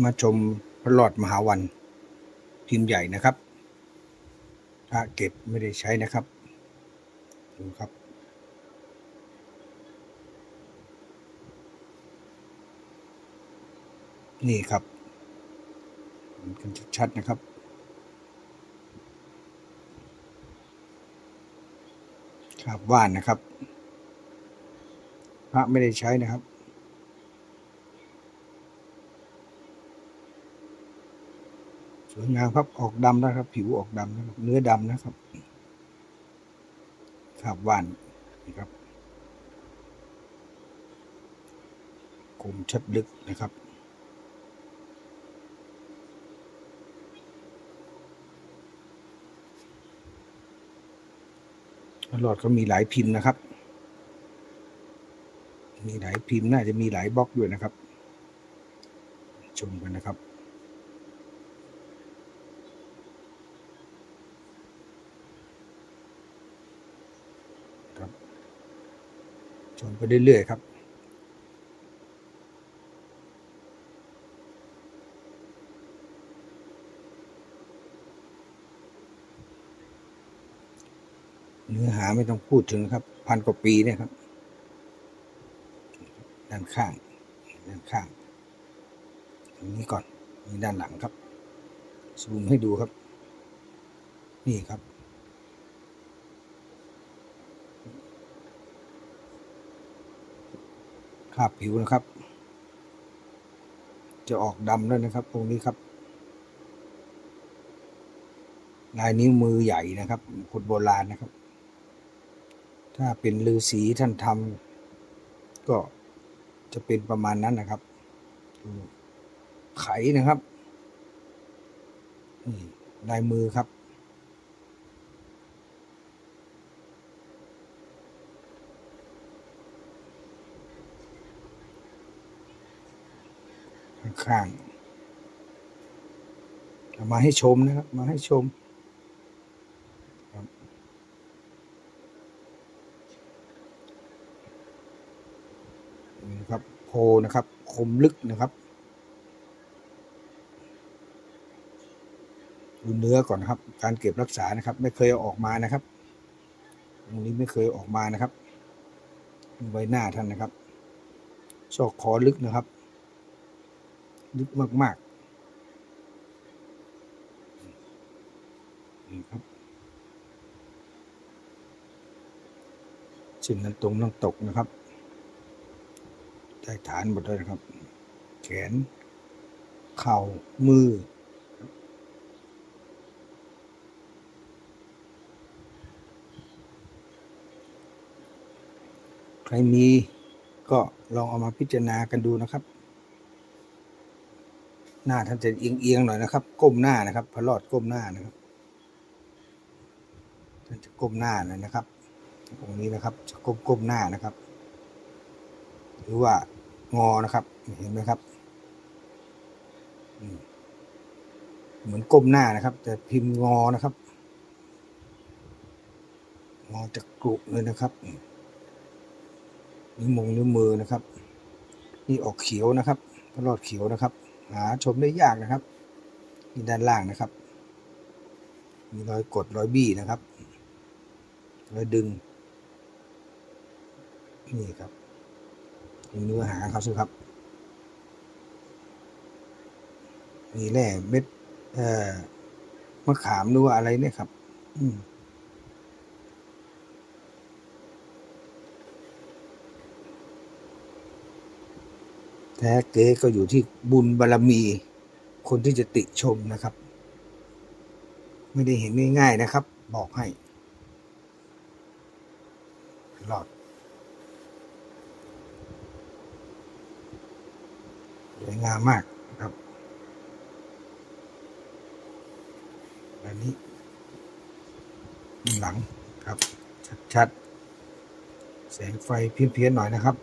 มาชมพระหลอดมหาวันพิมพ์ใหญ่นะครับพระเก็บไม่ได้ใช้นะครับดูครับ นี่ครับกันชัดๆนะครับ ครับว่านนะครับ พระไม่ได้ใช้นะครับ สวยงามครับ ออกดำนะครับ ผิวออกดำนะครับ เนื้อดำนะครับครับว่านนี่ครับคมชัดลึกนะครับ หลอดก็มีหลายพิมพ์นะครับ มีหลายพิมพ์น่าจะมีหลายบล็อกด้วยนะครับ ชมกันนะครับ ชมไปเรื่อยๆครับเนื้อหาไม่ต้องพูดถึงครับ พันกว่าปีเนี่ยครับ ด้านข้าง ด้านข้างตรงนี้ก่อนนี่ด้านหลังครับซูมให้ดูครับ นี่ครับ คราบผิวนะครับ จะออกดำแล้วนะครับ ตรงนี้ครับ ลายนิ้วมือใหญ่นะครับคนโบราณนะครับ ถ้าเป็นฤาษีท่านทำก็จะเป็นประมาณนั้นนะครับ ไขนะครับนี่ลายมือครับ ข้างๆมาให้ชมนะครับ มาให้ชมนี่นะครับโพนะครับ คมลึกนะครับดูเนื้อก่อนนะครับ การเก็บรักษานะครับ ไม่เคยเอาออกมานะครับตรงนี้ไม่เคยออกมานะครับใบหน้าท่านนะครับซอกคอลึกนะครับ ลึกมากๆนี่ครับสิ่งนั้นตรงน้ำตกนะครับใต้ฐานหมดเลยนะครับ แขน เข่า มือใครมีก็ลองเอามาพิจารณากันดูนะครับ หน้าท่านจะเอียงๆหน่อยนะครับ ก้มหน้านะครับพระรอดก้มหน้านะครับท่านจะก้มหน้าหน่อยนะครับตรงนี้นะครับจะก้มก้มหน้านะครับ หรือว่างอนะครับ เห็นไหมครับเหมือนก้มหน้านะครับ แต่พิมพ์งอนะครับ งอจากกรุเลยนะครับนิ้วมงนิ้วมือนะครับ นี่ออกเขียวนะครับพระรอดเขียวนะครับ หาชมได้ยากนะครับนี่ด้านล่างนะครับ มีรอยกดรอยบี้นะครับรอยดึง นี่ครับเนื้อหาเขาสิครับ มีแร่เม็ดเอ่อมะขามหรือว่าอะไรเนี่ยครับ อืม แท้เก๋ก็อยู่ที่บุญบารรมี คนที่จะติชมนะครับ ไม่ได้เห็นง่ายๆนะครับ บอกให้หลอดสวยงามมากครับอันนี้หลังครับ ชัดๆ แสงไฟเพี้ยนๆหน่อยนะครับ